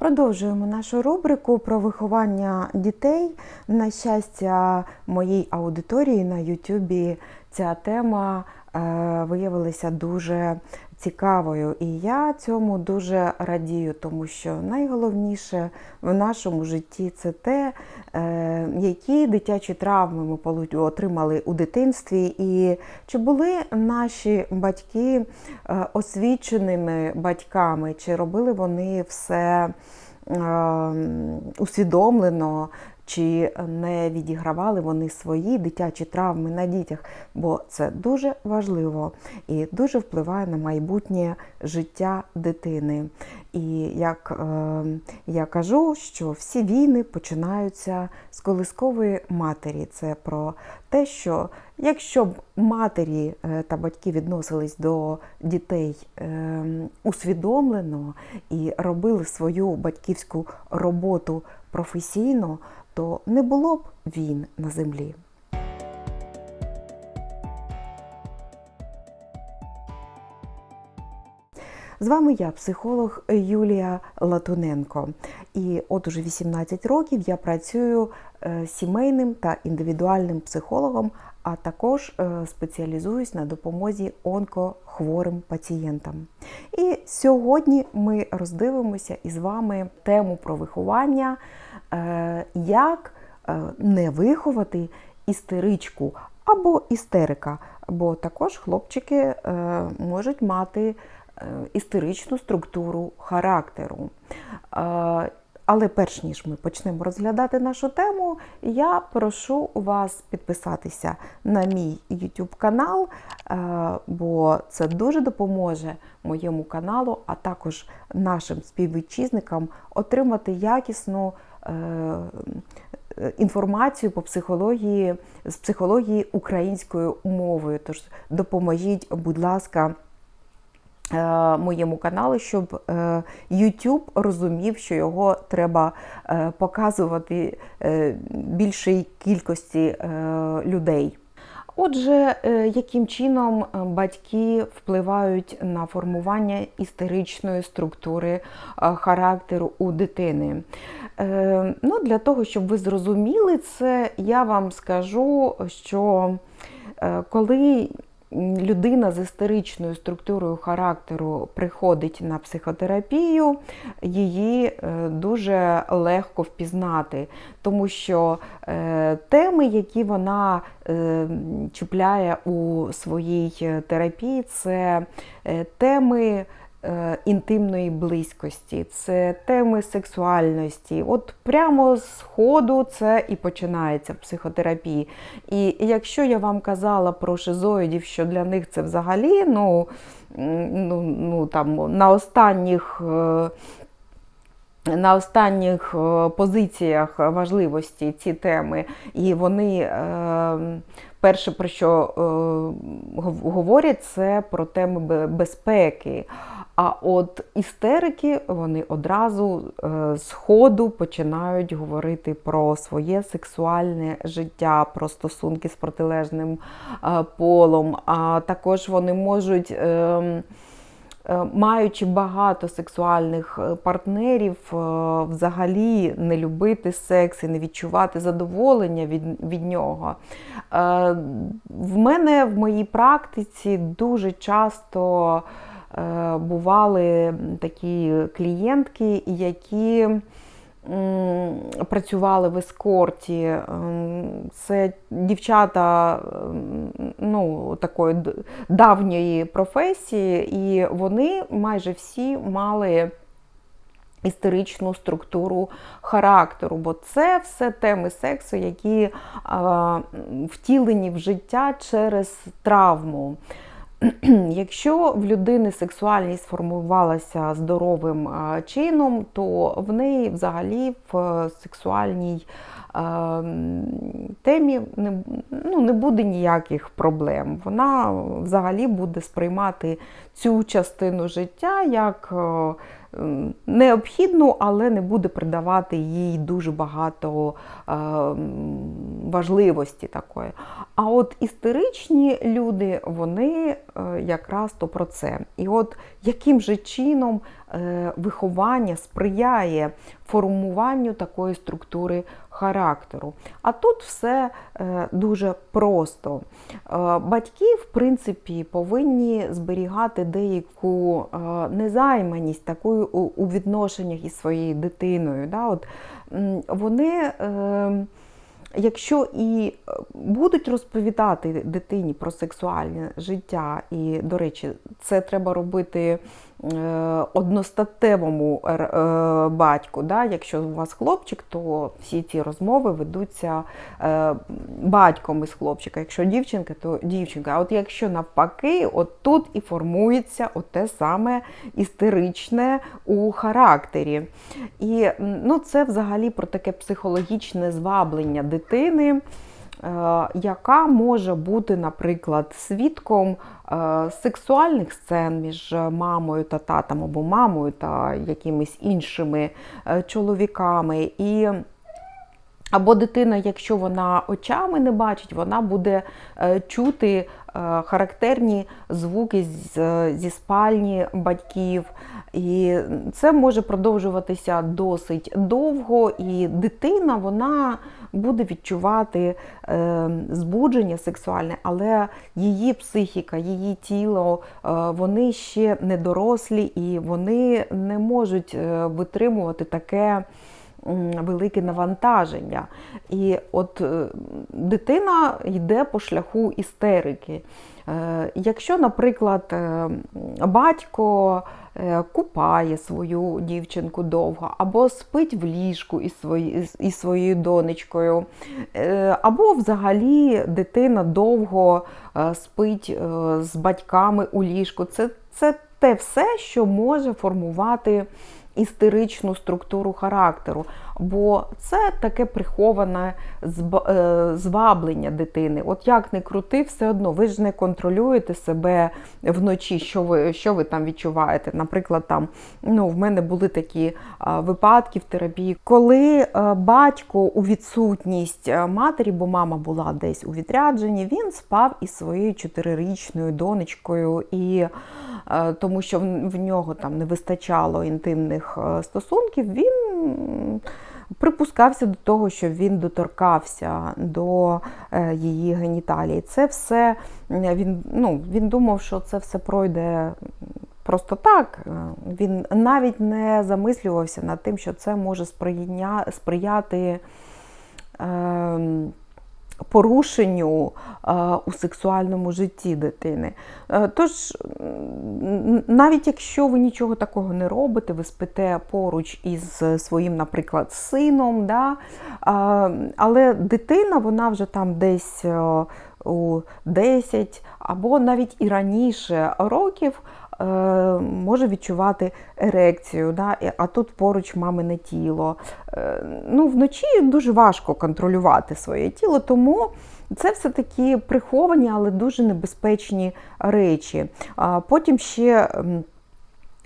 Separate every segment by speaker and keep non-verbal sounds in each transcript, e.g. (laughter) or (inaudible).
Speaker 1: Продовжуємо нашу рубрику про виховання дітей. На щастя, моїй аудиторії на Ютубі ця тема е, виявилася дуже цікавою. І я цьому дуже радію, тому що найголовніше в нашому житті це те, е, які дитячі травми ми отримали у дитинстві, і чи були наші батьки е, освіченими батьками, чи робили вони все е, усвідомлено, чи не відігравали вони свої дитячі травми на дітях, бо це дуже важливо і дуже впливає на майбутнє життя дитини. І як е, я кажу, що всі війни починаються з колискової матері. Це про те, що якщо б матері е, та батьки відносились до дітей е, усвідомлено і робили свою батьківську роботу професійно, то не було б війн на землі. З вами я, психолог Юлія Латуненко. І от уже 18 років я працюю е, сімейним та індивідуальним психологом, а також е, спеціалізуюсь на допомозі онкохворим пацієнтам. І сьогодні ми роздивимося із вами тему про виховання, е, як е, не виховати істеричку або істерика, бо також хлопчики можуть мати істеричну структуру характеру. Але перш ніж ми почнемо розглядати нашу тему, я прошу вас підписатися на мій YouTube канал, е, бо це дуже допоможе моєму каналу, а також нашим співвітчизникам отримати якісну е, інформацію по психології з психології українською мовою. Тож допоможіть, будь ласка. Е, Моєму каналу, щоб е, YouTube розумів, що його треба е, показувати більшій кількості людей. Отже, яким чином батьки впливають на формування істеричної структури характеру у дитини? Ну, для того, щоб ви зрозуміли це, я вам скажу, що коли людина з істеричною структурою характеру приходить на психотерапію, її е, дуже легко впізнати, тому що е, теми, які вона е, чіпляє у своїй терапії, це теми. Е, Інтимної близькості, це теми сексуальності. От прямо з ходу це і починається в психотерапії. І якщо я вам казала про шизоїдів, що для них це взагалі ну, ну, ну, там, на останніх. е, на останніх е, позиціях важливості ці теми, і вони перше про що говорять, це про теми безпеки. А от істерики вони одразу е, з ходу починають говорити про своє сексуальне життя, про стосунки з протилежним е, полом. А також вони можуть. ем, Е, Маючи багато сексуальних партнерів, взагалі не любити секс і не відчувати задоволення від, від нього. В мене в моїй практиці дуже часто бували такі клієнтки, які працювали в ескорті. Ем, Це дівчата ем, ну, такої давньої професії, і вони майже всі мали. Істеричну структуру характеру, бо це все теми сексу, які а, втілені в життя через травму. (clears throat) Якщо в людини сексуальність сформувалася здоровим чином, то в неї взагалі в сексуальній темі не, ну, не буде ніяких проблем. Вона взагалі буде сприймати цю частину життя як е, необхідну, але не буде придавати їй дуже багато е, важливості такої. А от істеричні люди, вони е, якраз то про це. І от яким же чином е, виховання сприяє формуванню такої структури характеру. А тут все е, дуже просто. Е, Батьки, в принципі, повинні зберігати деяку е, незайманість такою у відношеннях із своєю дитиною. От, вони Якщо і будуть розповідати дитині про сексуальне життя, і, до речі, це треба робити одностатевому е, батьку. Да? Якщо у вас хлопчик, то всі ці розмови ведуться е, батьком із хлопчика. Якщо дівчинка, то дівчинка. А от якщо навпаки, от тут і формується те саме істеричне у характері. І ну, це взагалі про таке психологічне зваблення дитини. Е, Яка може бути, наприклад, свідком е, сексуальних сцен між мамою та татом або мамою та якимись іншими е, чоловіками. І або дитина, якщо вона очами не бачить, вона буде чути характерні звуки зі спальні батьків. І це може продовжуватися досить довго, і дитина вона буде відчувати е, збудження сексуальне, але її психіка, її тіло, е, вони ще не дорослі і вони не можуть е, витримувати таке велике навантаження. І от е, дитина йде по шляху істерики. Е, Якщо, наприклад, е, батько купає свою дівчинку довго, або спить в ліжку із, свої, із своєю донечкою, або взагалі дитина довго спить з батьками у ліжку, це, це те все, що може формувати істеричну структуру характеру, бо це таке приховане е, зваблення дитини. От як не крути, все одно ви ж не контролюєте себе вночі, що ви, що ви там відчуваєте. Наприклад, там ну, в мене були такі випадки в терапії, коли е, батько у відсутність е, матері, бо мама була десь у відрядженні, він спав із своєю чотирирічною донечкою і е, тому що в, нього там не вистачало інтимних е, стосунків, він припускався до того, що він доторкався до е, її геніталії. Це все він, ну, він думав, що це все пройде. Просто так, Е, він навіть не замислювався над тим, що це може сприяти ем, порушенню е, у сексуальному житті дитини. Е, Тож, навіть якщо ви нічого такого не робите, ви спите поруч із своїм, наприклад, сином, да? але дитина, вона вже там десь е, у 10 або навіть і раніше років може відчувати ерекцію, да? а тут поруч мамине тіло. Е, Ну, вночі дуже важко контролювати своє тіло, тому це все-таки приховані, але дуже небезпечні речі. Потім ще.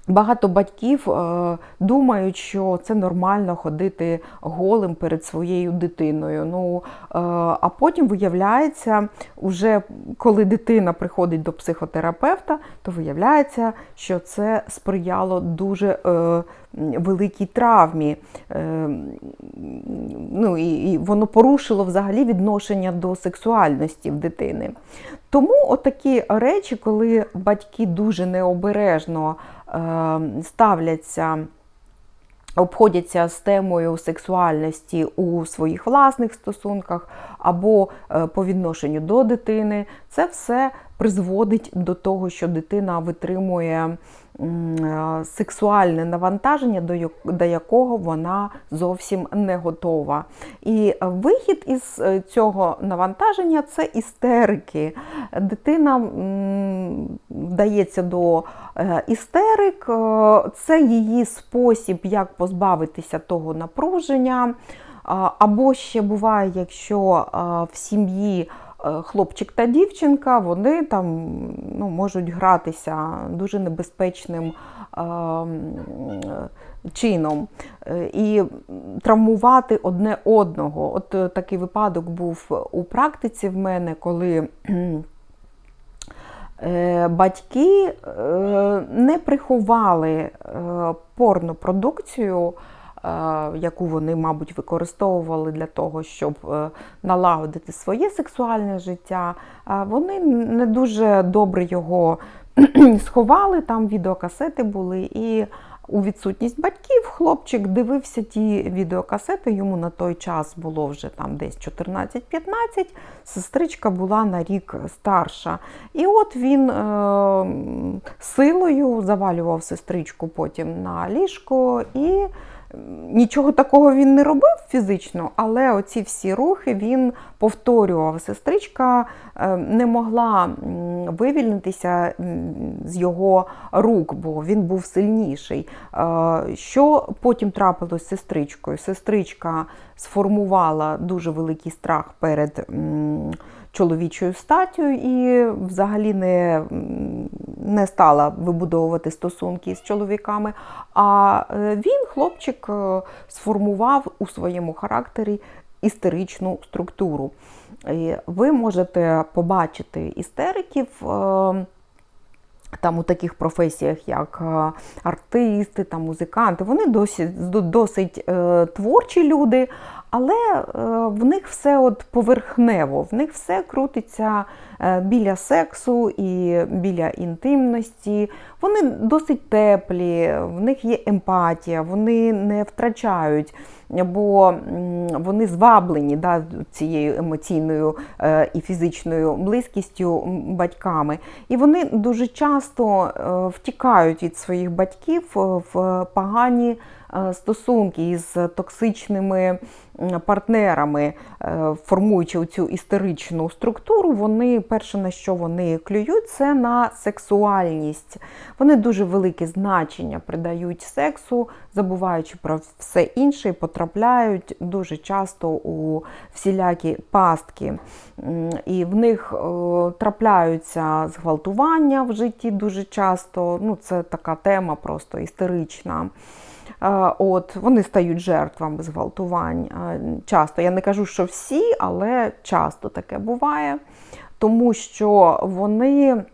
Speaker 1: Багато батьків е, думають, що це нормально ходити голим перед своєю дитиною. Ну, е, а потім виявляється, уже коли дитина приходить до психотерапевта, то виявляється, що це сприяло дуже е, великій травмі. Ну, і, воно порушило взагалі відношення до сексуальності в дитини. Тому отакі речі, коли батьки дуже необережно ставляться, обходяться з темою сексуальності у своїх власних стосунках або е, по відношенню до дитини, це все призводить до того, що дитина витримує сексуальне навантаження, до якого вона зовсім не готова. І вихід із е, цього навантаження це істерики. Дитина вдається до е, істерик, е, це її спосіб, як позбавитися того напруження. Або ще буває, якщо в сім'ї е, хлопчик та дівчинка, вони там ну, можуть гратися дуже небезпечним а, чином е, і травмувати одне одного. От е, такий випадок був у практиці в мене, коли. е, Батьки е, не приховали е, порнопродукцію, е, яку вони, мабуть, використовували для того, щоб е, налагодити своє сексуальне життя. Вони не дуже добре його (clears throat) сховали, там відеокасети були. І у відсутність батьків хлопчик дивився ті відеокасети, йому на той час було вже там десь 14-15, сестричка була на рік старша. І от він е, силою завалював сестричку потім на ліжко і. Нічого такого він не робив фізично, але оці всі рухи він повторював. Сестричка е, не могла вивільнитися з його рук, бо він був сильніший. Е, Що потім трапилось з сестричкою? Сестричка сформувала дуже великий страх перед чоловічою статтю і взагалі не, не стала вибудовувати стосунки з чоловіками. А е, він, хлопчик, е, сформував у своєму характері істеричну структуру. І Ви можете побачити істериків. е, Там у таких професіях, як артисти, там, музиканти, вони досить, досить творчі люди, але е, в них все от поверхнево, в них все крутиться е, біля сексу і біля інтимності. Вони досить теплі, в них є емпатія, вони не втрачають, бо вони зваблені да, цією емоційною е, і фізичною близькістю батьками. І вони дуже часто втікають від своїх батьків в погані стосунки із токсичними партнерами, е, формуючи цю істеричну структуру, вони перше на що вони клюють, це на сексуальність. Вони дуже велике значення придають сексу, забуваючи про все інше, і потрапляють дуже часто у всілякі пастки. І в них е, трапляються зґвалтування в житті дуже часто. Ну, це така тема просто істерична. От, вони стають жертвами зґвалтувань часто. Я не кажу, що всі, але часто таке буває, тому що вони,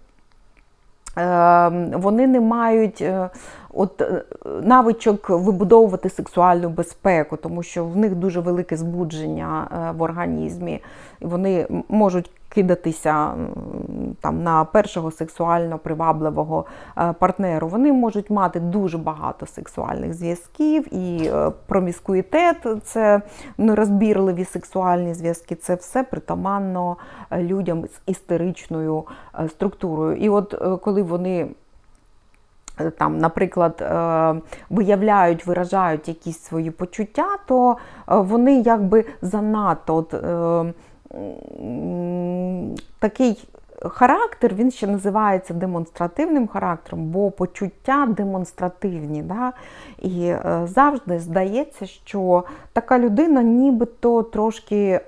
Speaker 1: е, вони не мають е, от, е, навичок вибудовувати сексуальну безпеку, тому що в них дуже велике збудження е, в організмі, і вони можуть кидатися там, на першого сексуально привабливого е, партнеру. Вони можуть мати дуже багато сексуальних зв'язків, і проміскуїтет це нерозбірливі сексуальні зв'язки. Це все притаманно людям з істеричною структурою. І от коли вони там, наприклад, е, виявляють, виражають якісь свої почуття, то е, вони якби занадто от, е, такий характер, він ще називається демонстративним характером, бо почуття демонстративні. Да? І е, завжди здається, що така людина нібито трошки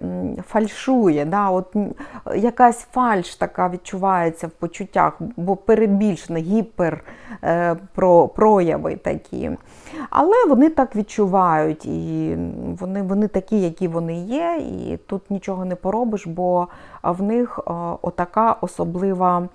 Speaker 1: фальшує. Да? От, якась фальш така відчувається в почуттях, бо перебільшено, гіпер е, про, прояви такі. Але вони так відчувають, і вони, вони такі, які вони є, і тут нічого не поробиш, бо в них е, отака особлива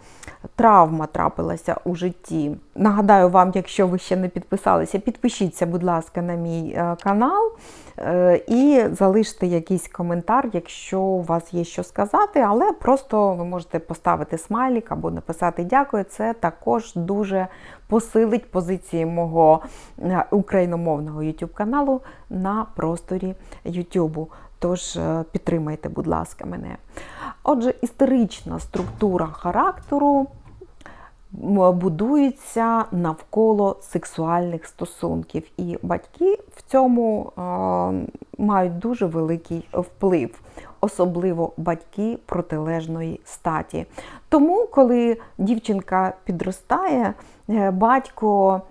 Speaker 1: травма трапилася у житті. Нагадаю вам, якщо ви ще не підписалися, підпишіться, будь ласка, на мій е, канал е, і залиште якийсь коментар, якщо у вас є що сказати, але просто ви можете поставити смайлік або написати дякую. Це також дуже посилить позиції мого україномовного YouTube каналу на просторі YouTube. Тож підтримайте, будь ласка, мене. Отже, історична структура характеру будується навколо сексуальних стосунків, і батьки в цьому е, мають дуже великий вплив, особливо батьки протилежної статі. Тому, коли дівчинка підростає, е, батько.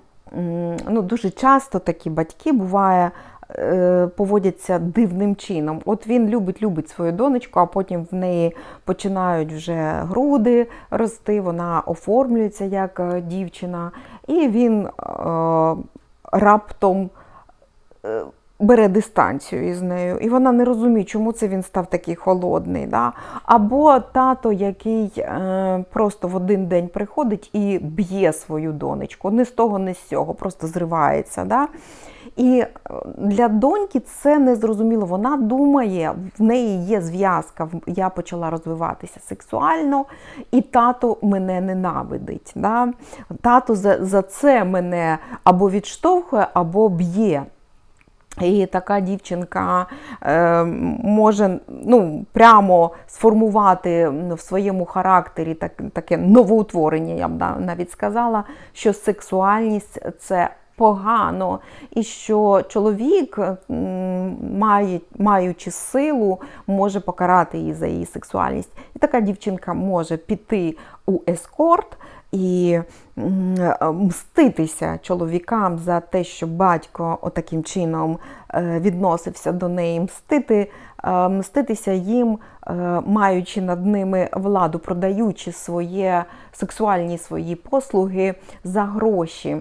Speaker 1: Ну, дуже часто такі батьки буває, е, поводяться дивним чином. От він любить, любить свою донечку, а потім в неї починають вже груди рости, вона оформлюється як е, дівчина, і він е, раптом. е, Бере дистанцію із нею, і вона не розуміє, чому це він став такий холодний. Да? Або тато, який е, просто в один день приходить і б'є свою донечку, не з того, не з цього, просто зривається. Да? І е, для доньки це незрозуміло. Вона думає, в неї є зв'язка. Я почала розвиватися сексуально, і тато мене ненавидить. Да? Тато за, за це мене або відштовхує, або б'є. І така дівчинка е, може ну, прямо сформувати в своєму характері так, таке новоутворення, я б навіть сказала, що сексуальність це погано, і що чоловік, маючи силу, може покарати її за її сексуальність. І така дівчинка може піти у ескорт і мститися чоловікам за те, що батько отаким чином е, відносився до неї, мстити, е, мститися їм, е, маючи над ними владу, продаючи своє сексуальні свої послуги за гроші.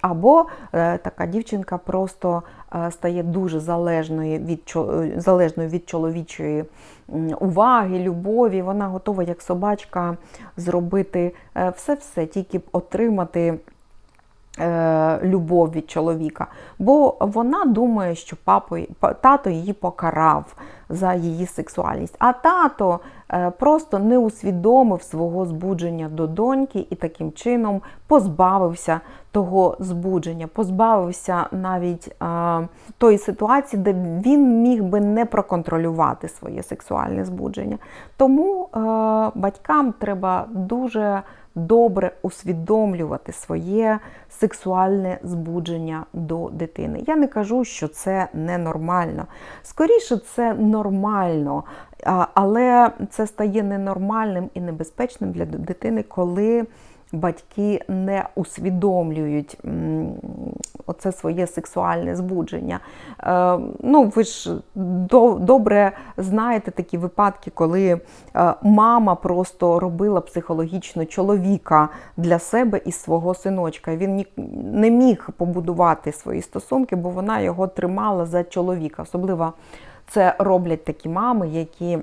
Speaker 1: Або е, така дівчинка просто е, стає дуже залежною від, е, залежною від чоловічої уваги, любові. Вона готова, як собачка, зробити все-все, тільки б отримати любов від чоловіка. Бо вона думає, що папо, па- тато її покарав за її сексуальність. А тато е, просто не усвідомив свого збудження до доньки і таким чином позбавився того збудження, позбавився навіть е, тої ситуації, де він міг би не проконтролювати своє сексуальне збудження. Тому е, батькам треба дуже добре усвідомлювати своє сексуальне збудження до дитини. Я не кажу, що це ненормально. Скоріше, це нормально, але це стає ненормальним і небезпечним для дитини, коли батьки не усвідомлюють оце своє сексуальне збудження. Е, ну, ви ж до- добре знаєте такі випадки, коли е, мама просто робила психологічно чоловіка для себе і свого синочка. Він не міг побудувати свої стосунки, бо вона його тримала за чоловіка. Особливо це роблять такі мами, які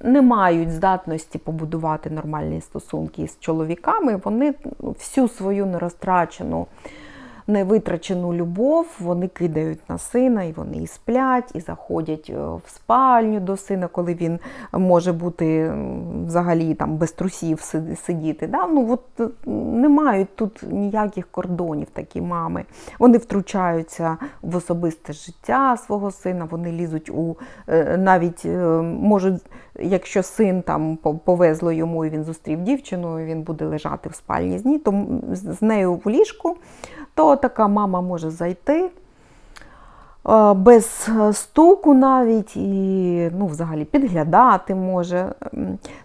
Speaker 1: не мають здатності побудувати нормальні стосунки з чоловіками, вони всю свою нерозтрачену, невитрачену любов вони кидають на сина, і вони і сплять, і заходять е, в спальню до сина, коли він може бути взагалі там без трусів сидіти. Да? Ну, от, е, не мають тут ніяких кордонів такі мами. Вони втручаються в особисте життя свого сина, вони лізуть у е, навіть можуть, якщо син там повезло йому і він зустрів дівчину, він буде лежати в спальні то з нею в ліжку, то така мама може зайти. е, Без стуку навіть і ну, взагалі підглядати може.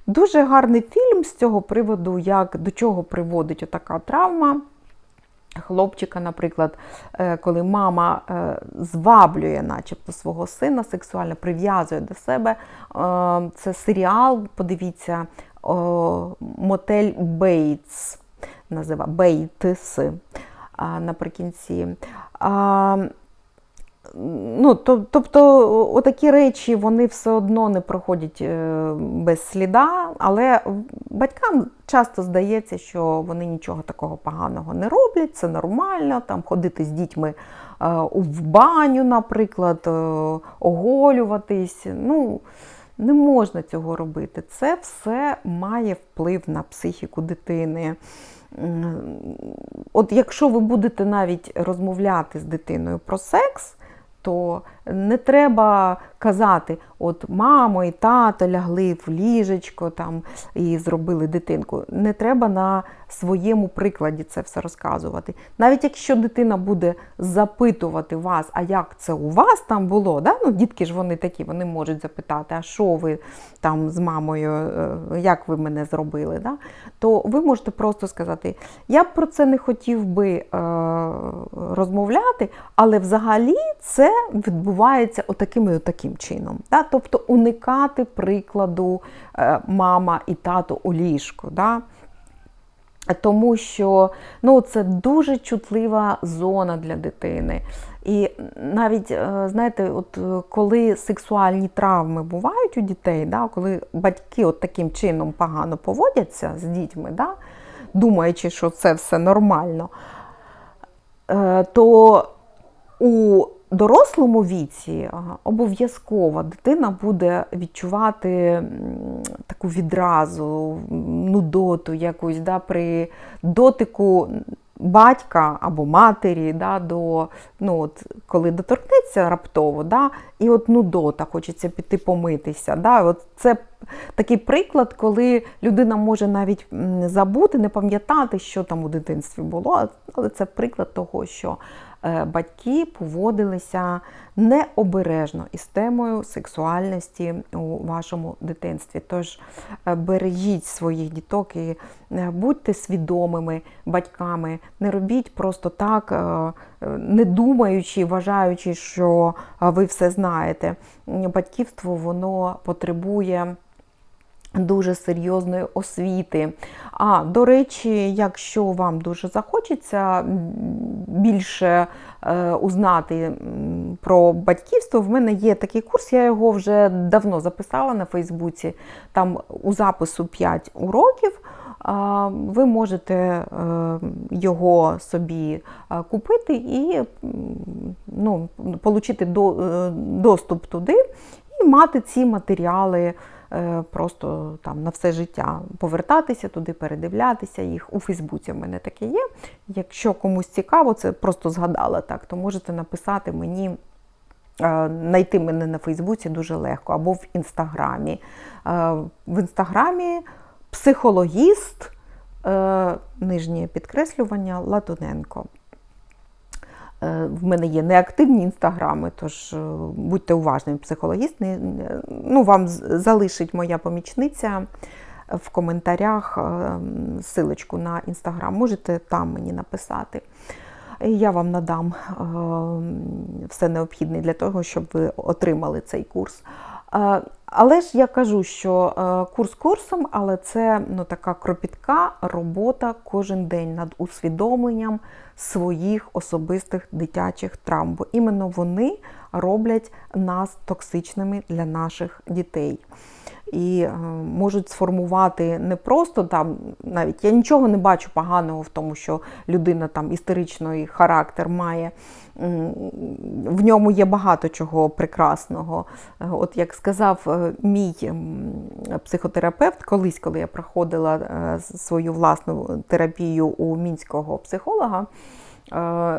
Speaker 1: Дуже гарний фільм з цього приводу, як до чого приводить отака травма хлопчика, наприклад, е, коли мама е, зваблює, начебто, свого сина сексуально, прив'язує до себе. Це серіал, подивіться, мотель Бейтс, назива Бейтс наприкінці. Ну, тобто, отакі речі вони все одно не проходять е, без сліда, але батькам часто здається, що вони нічого такого поганого не роблять, це нормально, там ходити з дітьми е, в баню, наприклад, е, оголюватись. Ну, не можна цього робити. Це все має вплив на психіку дитини. От якщо ви будете навіть розмовляти з дитиною про секс, то не треба казати, от мамо і тато лягли в ліжечко там і зробили дитинку. Не треба на своєму прикладі це все розказувати. Навіть якщо дитина буде запитувати вас, а як це у вас там було, да? ну, дітки ж вони такі, вони можуть запитати, а що ви там з мамою, е, як ви мене зробили, да? то ви можете просто сказати, я б про це не хотів би е, розмовляти, але взагалі це відбувається отаким і отаким чином. Да? Тобто уникати прикладу е, мама і тато у ліжку. Да? Тому що ну, це дуже чутлива зона для дитини. І навіть, е, знаєте, от е, коли сексуальні травми бувають у дітей, да, коли батьки от таким чином погано поводяться з дітьми, да, думаючи, що це все нормально, то у дорослому віці обов'язково дитина буде відчувати таку відразу, нудоту якусь да, при дотику батька або матері, да, до, ну, от, коли доторкнеться раптово, да, і от нудота, хочеться піти помитися. Да, от Це такий приклад, коли людина може навіть забути, не пам'ятати, що там у дитинстві було, але це приклад того, що батьки поводилися необережно із темою сексуальності у вашому дитинстві. Тож е, бережіть своїх діток і е, будьте свідомими батьками, не робіть просто так, не думаючи, вважаючи, що ви все знаєте. Батьківство воно потребує. Дуже серйозної освіти. А до речі, якщо вам дуже захочеться більше е, узнати про батьківство, в мене є такий курс, я його вже давно записала на Фейсбуці. Там у запису 5 уроків. Ви можете е, його собі е, купити і ну, отримати доступ туди і мати ці матеріали. Е, просто там на все життя повертатися туди, передивлятися їх. У Фейсбуці в мене таке є. Якщо комусь цікаво, це просто згадала так, то можете написати мені. Е, мене на Фейсбуці дуже легко, або в Інстаграмі. Е, в Інстаграмі психологіст, нижнє підкреслювання Латуненко. Е, в мене є неактивні інстаграми, тож е, будьте уважними, психологіст. Ну, Вам залишить моя помічниця в коментарях е, силочку на інстаграм. Можете там мені написати. Я вам надам все необхідне для того, щоб ви отримали цей курс. Але ж я кажу, що курс курсом, але це ну, така кропітка робота кожен день над усвідомленням своїх особистих дитячих травм, бо іменно вони роблять нас токсичними для наших дітей. І е, можуть сформувати не просто там, навіть я нічого не бачу поганого в тому, що людина там істеричний характер має. В ньому є багато чого прекрасного. Е, от як сказав е, мій психотерапевт, колись, коли я проходила свою власну терапію у мінського психолога,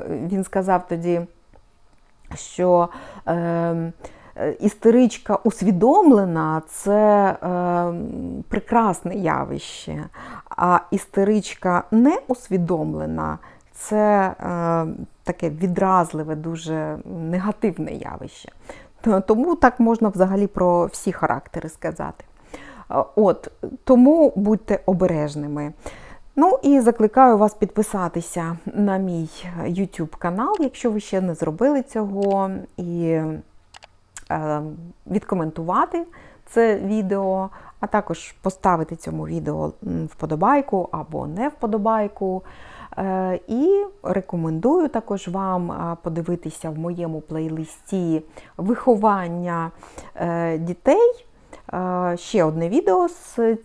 Speaker 1: він сказав тоді, що ем, істеричка усвідомлена це е, прекрасне явище, а істеричка не усвідомлена це е, таке відразливе, дуже негативне явище. Тому так можна взагалі про всі характери сказати. От, Тому будьте обережними. Ну і закликаю вас підписатися на мій YouTube канал, якщо ви ще не зробили цього, і е, відкоментувати це відео, а також поставити цьому відео вподобайку або не вподобайку. Е, і рекомендую також вам е, подивитися в моєму плейлисті виховання е, дітей. Ще одне відео з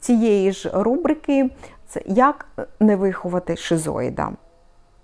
Speaker 1: цієї ж рубрики це як не виховати шизоїда.